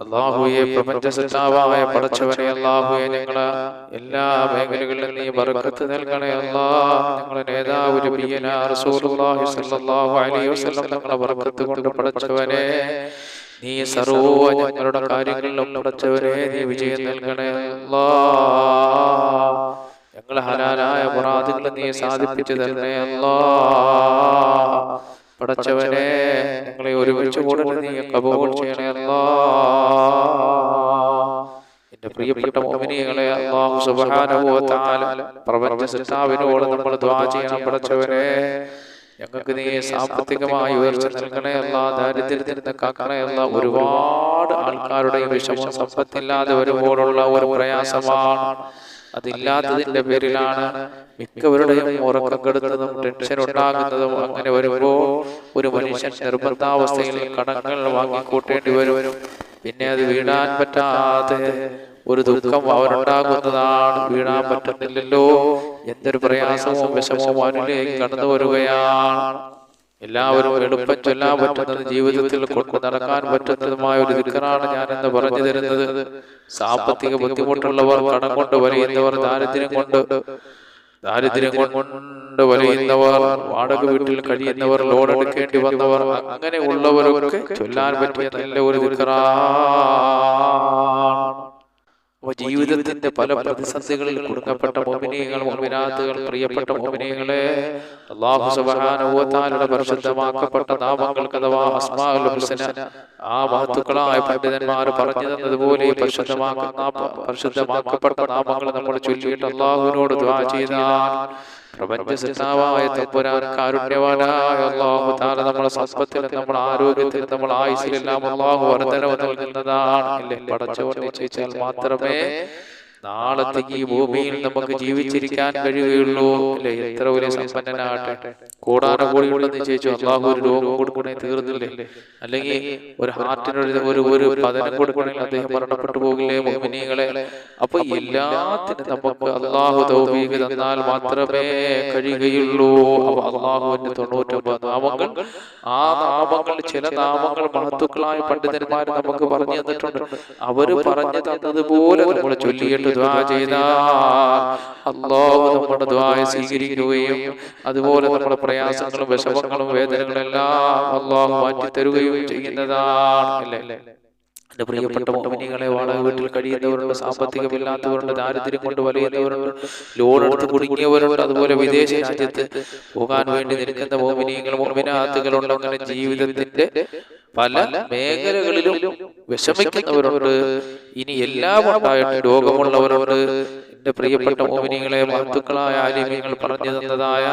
അള്ളാഹുയെ പ്രപഞ്ച സജ്ജാവായ പടച്ചവനെ അള്ളാഹുയെ ഞങ്ങൾ എല്ലാ മേഖലകളിലും നീ ബർക്കത്ത് നൽകണേ അല്ലാ. ഞങ്ങളെ നേതാവ് ഞങ്ങളെ ബർക്കത്ത് കൊണ്ട് പടച്ചവനെ നീ സർവ ഞങ്ങളുടെ കാര്യങ്ങളിലും പടച്ചവനെ നീ വിജയം നൽകണേ അല്ലാ. ഞങ്ങളെ ഹലാലായ മുറാദുകൾ നീ സാധിപ്പിച്ചു തരണേ അല്ലാ. പടച്ചവനെ ഞങ്ങളെ ഒരുമിച്ച് കൂടുതൽ നീ കബൂൾ ചെയ്യണേ അല്ലാ. എന്റെ പ്രിയപ്പെട്ട മോമിനികളെ അള്ളാഹു സുബ്ഹാനഹു വ തആല പ്രപഞ്ച സൃഷ്ടാവിനോട് നമ്മൾ ദ്വാ ചെയ്യണം പടച്ചവനെ. ഞങ്ങൾക്ക് നീ സാമ്പത്തികമായി ഉയർച്ച നൽകണേ അല്ല. ദാരിദ്ര്യത്തിൽ നിന്ന് കാക്കണേ അല്ല. ഒരുപാട് ആൾക്കാരുടെ വിഷമം സമ്പത്തില്ലാതെ വരുമ്പോഴുള്ള ഒരു പ്രയാസമാണ്. അതില്ലാത്തതിന്റെ പേരിലാണ് മിക്കവരുടെയും ഉറക്കം കെടുന്നതും ടെൻഷൻ ഉണ്ടാകുന്നതും അങ്ങനെ വരുമ്പോൾ ഒരു മനുഷ്യൻ നിർബന്ധാവസ്ഥയിൽ കടങ്ങൾ വാങ്ങിക്കൂട്ടേണ്ടി വരും. പിന്നെ അത് വീടാൻ പറ്റാതെ ഒരു ദുഃഖം അവനുണ്ടാകുന്നതാണ് വീടാൻ പറ്റുന്നില്ലല്ലോ. എന്തൊരു പ്രയാസവും വിഷമവും അവനിലേക്ക് കടന്നു വരികയാണ്. എല്ലാവരും എളുപ്പം ചൊല്ലാൻ പറ്റുന്നത് ജീവിതത്തിൽ കൊണ്ട് നടക്കാൻ പറ്റുന്നതുമായ ഒരു ദിക്കറാണ് ഞാൻ എന്ന് പറഞ്ഞു തരുന്നത്. സാമ്പത്തിക ബുദ്ധിമുട്ടുള്ളവർ കടം കൊണ്ട് വലയുന്നവർ ദാരിദ്ര്യം കൊണ്ട് ദാരിദ്ര്യം കൊണ്ട് വലയുന്നവർ വാടക വീട്ടിൽ കഴിയുന്നവർ ലോൺ എടുക്കേണ്ടി വന്നവർ അങ്ങനെ ഉള്ളവരൊക്കെ ചൊല്ലാൻ പറ്റിയ നല്ല ഒരു ദിക്കറാണ്. ജീവിതത്തിന്റെ പല പ്രതിസന്ധികളിൽ കുടുങ്ങപ്പെട്ട മോമിനിയങ്ങൾ മോമിനാത്തുകൾ പ്രിയപ്പെട്ട മോമിനിയങ്ങളെ അള്ളാഹു സുബാനുഭവത്താലുള്ള പരിശുദ്ധമാക്കപ്പെട്ട നാമങ്ങൾക്ക് അഥവാ അസ്മാഉൽ ഹുസ്ന ആ മഹത്തുക്കളായ പണ്ഡിതന്മാർ പറഞ്ഞു തന്നതുപോലെ പരിശുദ്ധമാക്കുന്ന പരിശുദ്ധമാക്കപ്പെട്ട നാമങ്ങൾ നമ്മൾ ചൊല്ലിയിട്ട് അള്ളാഹുവിനോട് ദ്വാ ചെയ്താൽ പ്രപഞ്ച സിദ്ധാവായ തമ്പുരാൻ കാരുണ്യവാനായ അള്ളാഹു താല നമ്മളെ സമ്പത്തിലും നമ്മുടെ ആരോഗ്യത്തിലും നമ്മുടെ ആയുസിലെല്ലാം അള്ളാഹു വർധനവ് നൽകുന്നതാണ്. പടച്ചവർ നിശ്ചയിച്ചാൽ മാത്രമേ നാളത്തേക്ക് ഈ ഭൂമിയിൽ നമുക്ക് ജീവിച്ചിരിക്കാൻ കഴിയുകയുള്ളൂ. അല്ലെ എത്ര വലിയ സമ്പന്നനാകട്ടെ. കൂടാതെ കൂടിയുള്ള നിശ്ചയിച്ചു അള്ളാഹു ഒരു രോഗം കൊടുക്കണേ തീർന്നില്ലേ? അല്ലെങ്കിൽ ഒരു ഹാർട്ടിനൊരു ഒരു ഒരു പതനം കൊടുക്കണമെങ്കിൽ അദ്ദേഹം മരണപ്പെട്ടു പോകില്ലേ മോമിനികളെ അപ്പൊ എല്ലാത്തിനും നമുക്ക് അള്ളാഹു തൗഫീഖ് തന്നാൽ മാത്രമേ കഴിയുകയുള്ളൂ. അപ്പൊ അള്ളാഹുവിന്റെ തൊണ്ണൂറ്റൊമ്പത് നാമങ്ങൾ ആ നാമങ്ങൾ ചില നാമങ്ങൾ മഹത്തുക്കളായ പണ്ഡിതന്മാർ നമുക്ക് പറഞ്ഞു തന്നിട്ടുണ്ട്. അവർ പറഞ്ഞു തന്നതുപോലെ നമ്മൾ ചൊല്ലിയിട്ട് ദ്വാ ചെയ്താൽ അള്ളാഹു നമ്മുടെ ദ്വായ സ്വീകരിക്കുകയും അതുപോലെ നമ്മുടെ പ്രയാസങ്ങളും വിഷമങ്ങളും വേദനകളും എല്ലാം അള്ളാഹു മാറ്റി തരുകയും ചെയ്യുന്നതാണ്. അല്ലേ എന്റെ പ്രിയപ്പെട്ട മോമിനികളെ വാടക വീട്ടിൽ കഴിയുന്നവരുണ്ട് സാമ്പത്തികമില്ലാത്തവരുണ്ട് ദാരിദ്ര്യം കൊണ്ട് വലയുന്നവരുണ്ട് ലോൺ എടുത്ത് കുടുങ്ങിയവരുണ്ട് അതുപോലെ വിദേശ രാജ്യത്ത് പോകാൻ വേണ്ടി നിൽക്കുന്ന മോമിനിയങ്ങൾ മോമിനാത്തുകളുണ്ട്. അങ്ങനെ ജീവിതത്തിന്റെ പല മേഖലകളിലും വിഷമിക്കുന്നവരുണ്ട്. ഇനി എല്ലാം ഉണ്ടായിട്ട് രോഗമുള്ളവരുണ്ട്. എന്റെ പ്രിയപ്പെട്ട മോമിനികളെ മഹത്തുക്കളായ ആലിമ്യങ്ങൾ പറഞ്ഞു തന്നതായ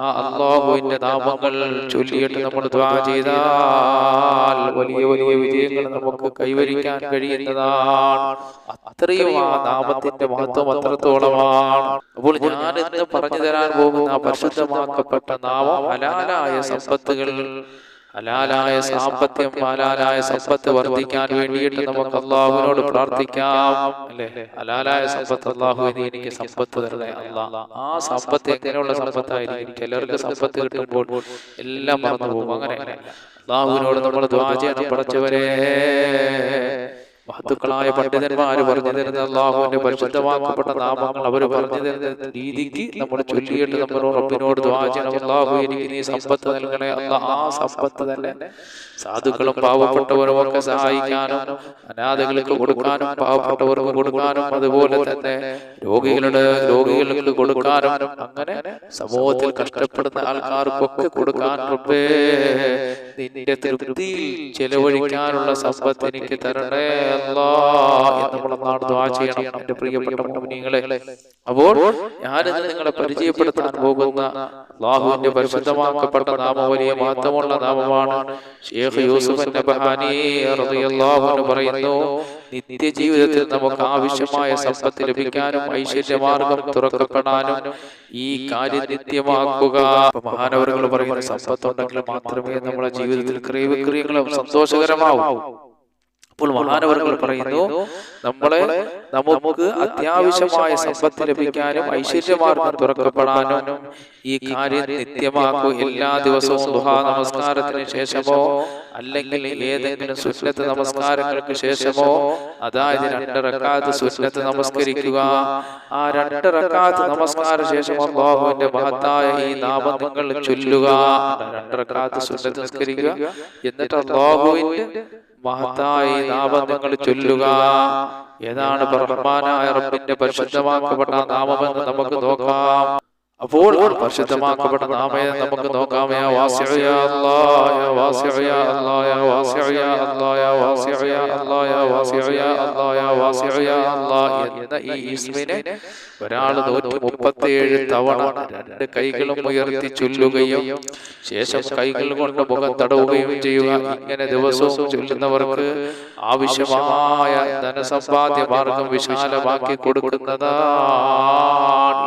ആ അള്ളാഹുവിന്റെ നാമങ്ങൾ ചൊല്ലിയിട്ട് നമ്മൾ ദ്വാ ചെയ്താൽ വലിയ വലിയ വിജയങ്ങൾ നമുക്ക് കൈവരിക്കാൻ കഴിയുന്നതാണ്. അത്രയും ആ നാമത്തിന്റെ മഹത്വം അത്രത്തോളമാണ്. അപ്പോൾ ഞാൻ ഇന്ന് പറഞ്ഞു തരാൻ പോകുന്ന പരിശുദ്ധമാക്കപ്പെട്ട നാമം ഹലാലായ സമ്പത്തുകൾ. ഹലാലായ സാമ്പത്യം ഹലാലായ സമ്പത്ത് വർദ്ധിക്കാൻ വേണ്ടിയിട്ട് നമുക്ക് അള്ളാഹുവിനോട് പ്രാർത്ഥിക്കാം. അല്ലേ? ഹലാലായ സമ്പത്ത് അള്ളാഹു എനിക്ക് സമ്പത്ത് തരണേ. അള്ളാഹ് ആ സമ്പത്ത് എങ്ങനെയുള്ള സമ്പത്തായിരിക്കും? ചിലർക്ക് സമ്പത്ത് കിട്ടുമ്പോൾ എല്ലാം മറന്നു പോകും അങ്ങനെ. അള്ളാഹുവിനോട് നമ്മൾ ദ്വാ പഠിച്ചവരെ മഹത്തുക്കളായ പണ്ഡിതന്മാര് പറഞ്ഞു തരുന്ന അള്ളാഹുവിന്റെ പരിശുദ്ധമാക്കപ്പെട്ട നാമങ്ങൾ അവർ പറഞ്ഞു തരുന്ന രീതിക്ക് നമ്മൾ ചൊല്ലിയിട്ട് നമ്മൾ റബ്ബിനോട് അള്ളാഹു എനിക്ക് നീ സമ്പത്ത് നൽകണേ. അല്ല ആ സമ്പത്ത് തന്നെ സാധുക്കളും പാവപ്പെട്ടവരും ഒക്കെ സഹായിക്കാനും അനാഥകൾക്ക് കൊടുക്കാനും പാവപ്പെട്ടവർക്ക് കൊടുക്കാനും അതുപോലെ തന്നെ രോഗികളുടെ രോഗികൾക്ക് കൊടുക്കാനും അങ്ങനെ സമൂഹത്തിൽ കഷ്ടപ്പെടുന്ന ആൾക്കാർക്കൊക്കെ കൊടുക്കാൻ റബ്ബേ നിന്റെ തൃപ്തിയിൽ ചെലവഴിക്കാനുള്ള സമ്പത്ത് എനിക്ക് തരണേ. നാട് ദ്വാ ചെയ്യണം എന്റെ പ്രിയപ്പെട്ട മോമിനികളെ. അപ്പോൾ ഞാനിന്ന് നിങ്ങളെ പരിചയപ്പെടുത്താൻ പോകുന്ന ലാഹുവിന്റെ പരിശുദ്ധമാക്കപ്പെട്ട നാമം വലിയ മഹത്വമുള്ള നാമമാണ് ഷേഖ് യൂസുഫ് പറയുന്നു നിത്യജീവിതത്തിൽ നമുക്ക് ആവശ്യമായ സമ്പത്ത് ലഭിക്കാനും ഐശ്വര്യമാർഗം തുറക്കപ്പെടാനും ഈ കാര്യം നിത്യമാക്കുക. മഹാനവറുകൾ പറയുന്ന സമ്പത്തുണ്ടെങ്കിൽ മാത്രമേ നമ്മുടെ ജീവിതത്തിൽ ക്രിയവിക്രിയങ്ങളും സന്തോഷകരമാവൂ. അപ്പോൾ മഹാനവർകൾ പറയുന്നു നമ്മളെ നമുക്ക് അത്യാവശ്യമായ സമ്പത്ത് ലഭിക്കാനും ഐശ്വര്യമാർഗം തുറക്കപ്പെടാനും ഈ കാര്യം നിത്യമാക്കൂ. എല്ലാ ദിവസവും ദുഹാ നമസ്കാരത്തിന് ശേഷമോ അല്ലെങ്കിൽ ഏതെങ്കിലും സുന്നത്ത് നമസ്കാരങ്ങൾക്ക് ശേഷമോ അതായത് രണ്ട് റക്കാത്ത് സുന്നത്ത് നമസ്കരിക്കുക. ആ രണ്ട് റക്കാത്ത് നമസ്കാര ശേഷം അള്ളാഹുവിന്റെ മഹത്തായ ഈ നാമം നിങ്ങൾ ചൊല്ലുക. രണ്ട് റക്കാത്ത് സുന്നത്ത് നമസ്കരിക്കുക. എന്നിട്ട് അള്ളാഹുവിന്റെ മഹത്തായ നിങ്ങൾ ചൊല്ലുക. ഏതാണ് റഹ്മാനായ റബ്ബിന്റെ പരിശുദ്ധമാക്കപ്പെട്ട നാമമെന്ന് നമുക്ക് നോക്കാം. അപ്പോൾ പരിശുദ്ധമാക്കപ്പെട്ട നാമയെ നമുക്ക് നോക്കാം യാ വാസിഉ യാ അല്ലാഹ യാ വാസിഉ യാ അല്ലാഹ യാ വാസിഉ യാ അല്ലാഹ യാ വാസിഉ യാ അല്ലാഹ് യാ വാസിഉ യാ അല്ലാഹ് യാ വാസിഉ യാ അല്ലാഹ് എന്ന ഈ ഇസ്മിനെ ഒരാൾ നൂറ്റി മുപ്പത്തിയേഴ് തവണ രണ്ട് കൈകളും ഉയർത്തി ചൊല്ലുകയും ശേഷം കൈകൾ കൊണ്ട് മുഖം തടവുകയും ചെയ്യുക. ഇങ്ങനെ ദിവസവും ചൊല്ലുന്നവർക്ക് ആവശ്യമായ ധനസമ്പാദ്യ മാർഗം വിശാലമാക്കി കൊടുക്കുന്നതാണ്.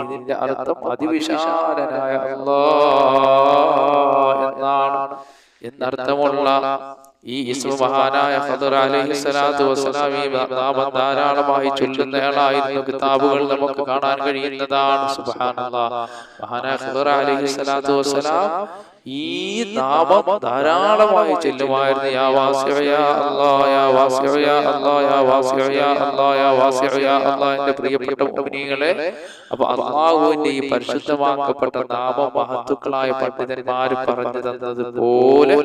ഇതിന്റെ അർത്ഥം അതിവിശാലനായ അല്ലാ എന്നാണ് എന്നർത്ഥമുള്ള ഈ മഹാനായ ഖദർ അലൈഹി സ്വലാത്തു വസ്സലാം ഈ നാമം ധാരാളമായി ചൊല്ലുന്നയാളായിരുന്നു കിതാബുകൾ നമുക്ക് കാണാൻ കഴിയുന്നതാണ് സുബ്ഹാനല്ലാഹ് മഹാനായ ഖദർ അലൈഹി സ്വലാത്തു വസ്സലാം ഈ നാമം ധാരാളമായി ചെല്ലുമായിരുന്നു. യാ വാസ്യവയ യാ അല്ലാഹ് യാ വാസ്യവയ യാ അല്ലാഹ് യാ വാസിഉ യാ അല്ലാഹ് യാ വാസിഉ യാ അല്ലാഹ് എന്റെ പ്രിയപ്പെട്ട മുഅ്മിനീങ്ങളെ അപ്പൊ അള്ളാഹുവിന്റെ ഈ പരിശുദ്ധമാക്കപ്പെട്ട നാമ മഹത്തുക്കളായ പണ്ഡിതന്മാർ പറഞ്ഞു തന്നതുപോലെ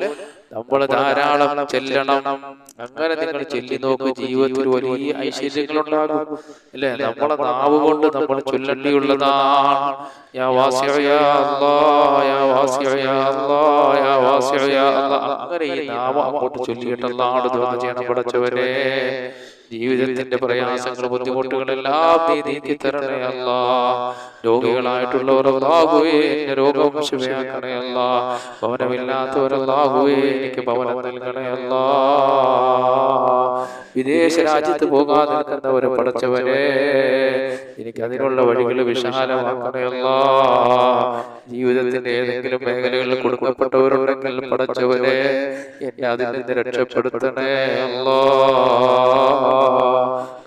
നമ്മൾ ധാരാളം ചെല്ലണം. അങ്ങനെ നിങ്ങൾ ചെല്ലി നോക്ക് ജീവിതത്തിൽ വലിയ ഐശ്വര്യങ്ങൾ ഉണ്ടാകും. അല്ലെ നമ്മളെ നാവ് കൊണ്ട് നമ്മൾ ചൊല്ലേണ്ടിയുള്ളതാണ്. അങ്ങനെ ഈ നാമം അങ്ങോട്ട് ചൊല്ലിയിട്ടുള്ളതാണ് ചെയ്യണം. പഠിച്ചവരെ ജീവിതത്തിന്റെ പ്രയാസങ്ങൾ ബുദ്ധിമുട്ടുകളെല്ലാം നീ നീക്കി തരണേ അല്ല. രോഗികളായിട്ടുള്ളവർ അല്ലാഹുവേ എന്റെ രോഗം ശിവയാക്കണയല്ല ഭവനമില്ലാത്തവർ അല്ലാഹുവേ എനിക്ക് ഭവനം നൽകണയല്ല വിദേശ രാജ്യത്ത് പോകാൻ നിൽക്കുന്നവരെ പഠിച്ചവരെ എനിക്ക് അതിനുള്ള വഴികൾ വിശാലമാക്കണയല്ല ജീവിതത്തിന്റെ ഏതെങ്കിലും മേഖലകളിൽ കൊടുക്കപ്പെട്ടവരുണ്ടെങ്കിൽ പഠിച്ചവരെ അതിൽ നിന്ന് രക്ഷപ്പെടുത്തണേ അല്ലാ.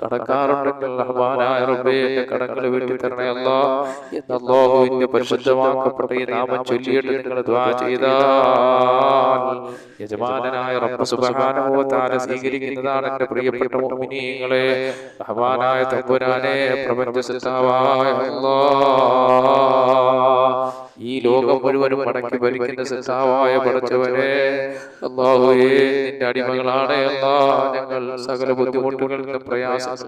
കടക്കാറുണ്ടെങ്കിൽ റഹ്മാനായ റബ്ബേ എന്റെ കടങ്ങൾ വീട്ടി തരണേ അല്ലാ. എന്ന് അല്ലാഹുവിന്റെ പരിശുദ്ധമാക്കപ്പെട്ട ഈ നാമം ചൊല്ലിയിട്ട് നിങ്ങൾ ദുആ ചെയ്താൽ യജമാനനായ റബ്ബ് സുബ്ഹാനഹു തആല സ്വീകരിക്കുന്നതാണ് എന്റെ പ്രിയപ്പെട്ട മുഅ്മിനീങ്ങളെ. റഹ്മാനായ തമ്പുരാനെ പ്രപഞ്ച സൃഷ്ടാവായ അല്ലാഹ് ഈ ലോകം മുഴുവനും മടക്കി ഭരിക്കുന്ന സിദ്ധാവായ പഠിച്ചവരെ നിന്റെ അടിമകളാണ് അല്ലാ. ഞങ്ങൾ സകല ബുദ്ധിമുട്ടുകളിൽ നിന്ന്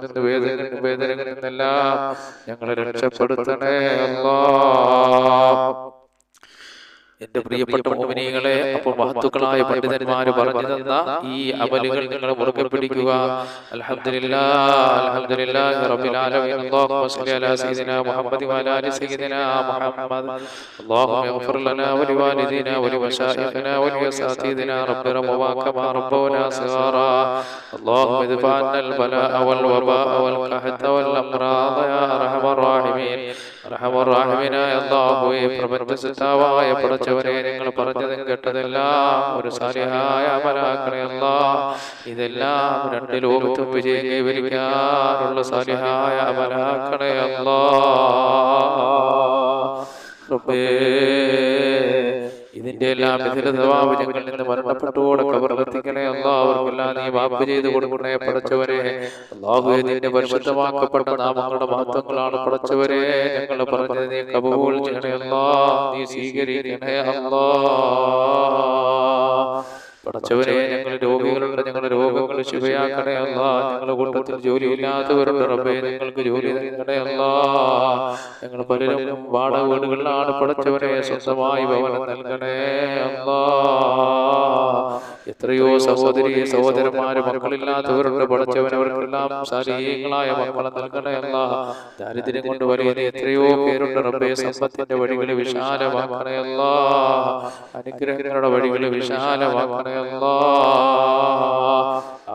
നിന്ന് വേദനകളിൽ നിന്ന് വേദനകളിൽ നിന്നെല്ലാം ഞങ്ങളെ രക്ഷപ്പെടുത്തണേ അല്ലാ. എന്റെ പ്രിയപ്പെട്ട മോമിനികളെ അപ്പോൾ മഹത്തുക്കളായ പണ്ഡിതന്മാര് പറഞ്ഞു തന്ന ഈ അമലുകൾ നിങ്ങൾ മുറുകെ പിടിക്കുക അൽഹംദുലില്ലാഹ് അൽഹംദുലില്ലാഹി റബ്ബിൽ ആലമീൻ അല്ലാഹുമ്മ സ്വല്ലി അലാ സയ്യിദിനാ മുഹമ്മദ് വഅലാ ആലി സയ്യിദിനാ മുഹമ്മദ് اللهم اغفر لنا ولوالدينا ولمشائخنا ولأساتذتنا رب رحمهما كما ربونا صغارا اللهم ادفع عنا البلاء والوباء والقحط والأمراض يا أرحم الراحمين പ്രപഞ്ചസിദ്ധാവായ പടച്ചവരെ നിങ്ങൾ പറഞ്ഞതും കേട്ടതെല്ലാം ഒരു സാരിഹായ അമലാക്കളയല്ല ഇതെല്ലാം രണ്ട് ലോകത്തും വിജയം കൈവരിക്കാനുള്ള സാരിഹായ അമലാക്കളയല്ല ഇതിന്റെ എല്ലാം സ്വഭാവങ്ങളിൽ നിന്ന് മരണപ്പെട്ടോടെ കബർത്തിക്കണേ അള്ളാഹുല്ലാ നീ മാപ്പ് ചെയ്ത് കൊടുക്കണേ പടച്ചവരെ അള്ളാഹു നിന്റെ പരിശുദ്ധമാക്കപ്പെട്ട നാമങ്ങളുടെ മഹത്വങ്ങളാണ് പടച്ചവരെ ഞങ്ങൾ പറഞ്ഞത് നീ കബൂൾ ചെയ്യണേ. അല്ലാ നീ സ്വീകരിക്കണേ. അല്ലാ പടച്ചവരെ ഞങ്ങൾ രോഗികളുണ്ട്. ഞങ്ങളുടെ രോഗങ്ങൾ ശിവയാക്കണേ അല്ല ഞങ്ങളുടെ കൂട്ടത്തിൽ ജോലിയില്ലാത്തവരുണ്ട് റബ്ബേ നിങ്ങൾക്ക് ജോലി നൽകണേ അല്ല ഞങ്ങൾ പലരും വാടക വീടുകളിലാണ് പടച്ചവരെ സ്വന്തമായി ഭവനം നൽകണേ അല്ല. എത്രയോ സഹോദരി സഹോദരന്മാര് മക്കളില്ലാത്തവരുണ്ട് പഠിച്ചവനവർക്കെല്ലാം ശാരീരികങ്ങളായ മക്കളെ നൽകണേ അല്ല ദാരിദ്ര്യം കൊണ്ട് വലിയ എത്രയോ പേരുണ്ട് റബ്ബെ സമ്പത്തിന്റെ വഴികൾ വിശാലമാക്കണേ അല്ല അനുഗ്രഹങ്ങളുടെ വഴികൾ വിശാലമാക്കണേ അല്ലാ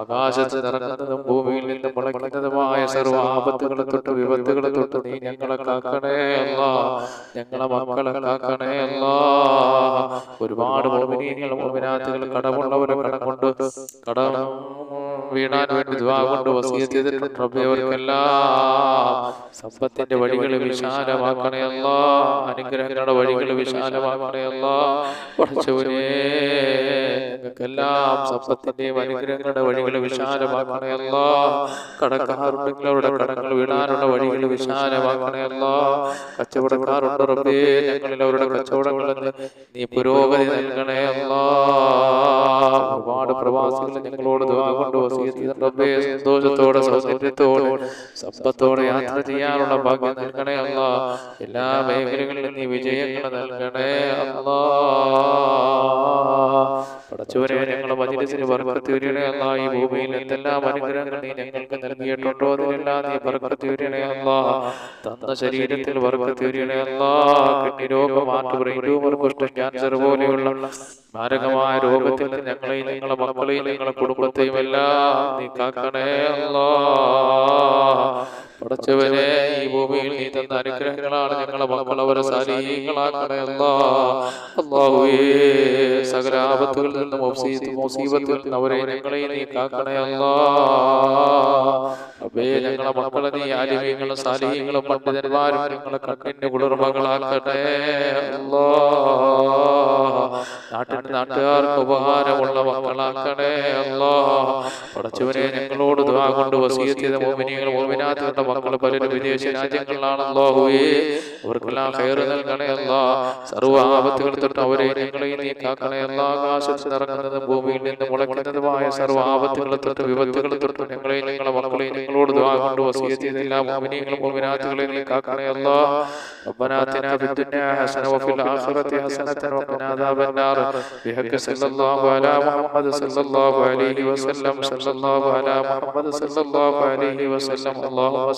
ആകാശത്ത് നിറങ്ങുന്നതും ഭൂമിയിൽ നിന്ന് മുളയ്ക്കുന്നതുമായ സർവ ആപത്തുകളെ തൊട്ട് വിപത്തുകളെ തൊട്ട് നീ ഞങ്ങളെ കാക്കണേ അല്ല ഞങ്ങളെ മക്കളെ കാക്കണേ അല്ല ഒരുപാട് മോമിനിയങ്ങൾ മോമിനാത്തുകൾ കടം കൊണ്ട് കടം വീണാൻ വേണ്ടി ദ്വാ കൊണ്ട് വസീയത്ത് ചെയ്തിട്ടുണ്ട്. റബ്ബേ അവർക്കെല്ലാം സമ്പത്തിന്റെ വഴികൾ വിശാലമാക്കണേ അല്ല. അനുഗ്രഹങ്ങളുടെ വഴികൾ വിശാലമാക്കണേ അല്ല. പഠിച്ചവരെ ഞങ്ങൾക്കെല്ലാം സമ്പത്തിന്റെയും അനുഗ്രഹങ്ങളുടെ വഴികൾ വിശാലമാക്കണേ അല്ല. കടക്കാറുണ്ടെങ്കിൽ അവരുടെ കടങ്ങൾ വീണാനുള്ള വഴികൾ വിശാലമാക്കണേ അല്ല. കച്ചവടക്കാരുണ്ട് റബ്ബേ ഞങ്ങളിൽ അവരുടെ കച്ചവടങ്ങളിൽ നീ പുരോഗതി നൽകണേ അല്ല. ഒരുപാട് പ്രവാസികൾ ഞങ്ങളോട് ദ്വാ കൊണ്ട് റബ്ബേ സന്തോഷത്തോടെ സൗന്ദര്യത്തോടെ സമ്പത്തോടെ യാത്ര ചെയ്യാനുള്ള ഭാഗ്യം നൽകണേ അല്ല. എല്ലാ മേഖലകളിലും നീ വിജയങ്ങൾ നൽകണേ അല്ലാ. പടച്ചവരെ ഞങ്ങളെ മജിലിസിന് ബർക്കത്ത് വരണേ അല്ല ഈ ഭൂമിയിൽ എന്തെല്ലാം അനുഗ്രഹങ്ങൾ നീ ഞങ്ങൾക്ക് നൽകിയിട്ടുണ്ടോ നീ അല്ല തന്ന ശരീരത്തിൽ ബർക്കത്ത് വരണേ അല്ല കിഡ്നി രോഗം മാറ്റു ബ്രെയിൻ ട്യൂമർ കുഷ്ഠം ക്യാൻസർ പോലെയുള്ള മാരകമായ രോഗത്തിൽ ഞങ്ങളെയും നിങ്ങളെ മക്കളെയും നിങ്ങളെ കുടുംബത്തെയും എല്ലാം നീ കാക്കണേ അല്ലാ. പടച്ചവനെ ഈ ഭൂമിയിൽ നീ തന്ന അനുഗ്രഹങ്ങളാണ് ഞങ്ങളെ മക്കളവരെ അവരെ സാരീകളാക്കണേ അല്ലാഹുവേ സകല നിന്നും മുസീബത്ത് മുസീബത്തിൽ നിന്ന് അവരെ ഞങ്ങളെയും നീ കാക്കണേ. അല്ലാ അബേ ഞങ്ങളെ മക്കളെ നീ ആലിവ്യങ്ങളും സാലിഹ്യങ്ങളും പണ്ഡിതന്മാരും ഞങ്ങളെ കണ്ണിന്റെ കുളിർമകളാക്കട്ടെ. അല്ലാ നാട്ടിന് നാട്ടുകാർക്ക് ഉപകാരമുള്ള മക്കളാക്കണേ. അല്ലാ പടച്ചവനെ ഞങ്ങളോട് കൊണ്ട് വസീയത്ത് ചെയ്ത മോമിനികൾ മോമിനാത്തുകളുടെ മക്കൾ പലരും വിദേശ രാജ്യങ്ങളിലാണ് അല്ലാഹുവേ അവർക്കെല്ലാം ഖൈർ നൽകണേ അല്ലാ സർവ്വ ആപത്തുകൾ തൊട്ട് അവരെ ഞങ്ങളെയും നീ കാക്കണേ അല്ലാ ആകാശത്ത് ഇറങ്ങുന്നതും ഭൂമിയിൽ നിന്ന് മുളയ്ക്കുന്നതുമായ സർവ്വ ആപത്തുകൾ തൊട്ട് വിപത്തുകൾ തൊട്ട് ഞങ്ങളെയും ഞങ്ങളെ മക്കളെയും ഞങ്ങളോട് ദുആ കൊണ്ട് വസീയത്ത് ചെയ്ത എല്ലാ മോമിനികളും മോമിനാത്തുകളെയും നീ കാക്കണേ അല്ലാ ربنا آتنا في الدنيا حسنة وفي الآخرة حسنة وقنا عذاب النار بحق صلى الله على محمد صلى الله عليه وسلم صلى الله على محمد صلى الله عليه وسلم اللهم